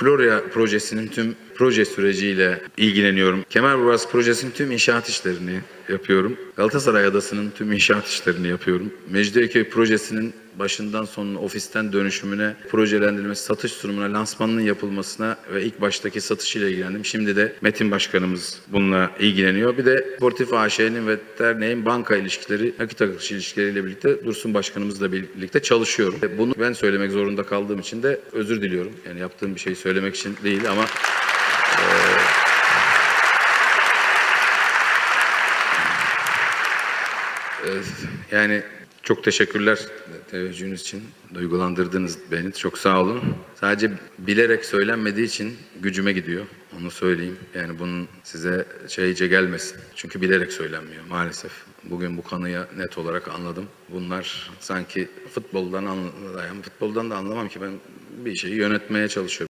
Florya projesinin tüm proje süreciyle ilgileniyorum. Kemerburgaz projesinin tüm inşaat işlerini yapıyorum. Galatasaray Adası'nın tüm inşaat işlerini yapıyorum. Mecidiyeköy projesinin başından sonuna ofisten dönüşümüne, projelendirilmesi, satış sunumuna, lansmanının yapılmasına ve ilk baştaki satışıyla ilgilendim. Şimdi de Metin Başkanımız bununla ilgileniyor. Bir de Sportif AŞ'nin ve derneğin banka ilişkileri, nakit akışı ilişkileriyle birlikte Dursun Başkanımızla birlikte çalışıyorum. Ve Bunu ben söylemek zorunda kaldığım için de özür diliyorum. Yani yaptığım bir şeyi söylemek için değil ama Yani çok teşekkürler teveccühünüz için. Duygulandırdınız beni. Çok sağ olun. Sadece bilerek söylenmediği için gücüme gidiyor. Onu söyleyeyim. Yani bunun size şeyce gelmesin. Çünkü bilerek söylenmiyor maalesef. Bugün bu kanıya net olarak anladım. Bunlar sanki futboldan anlayan, futboldan da anlamam ki ben bir şeyi yönetmeye çalışıyorum.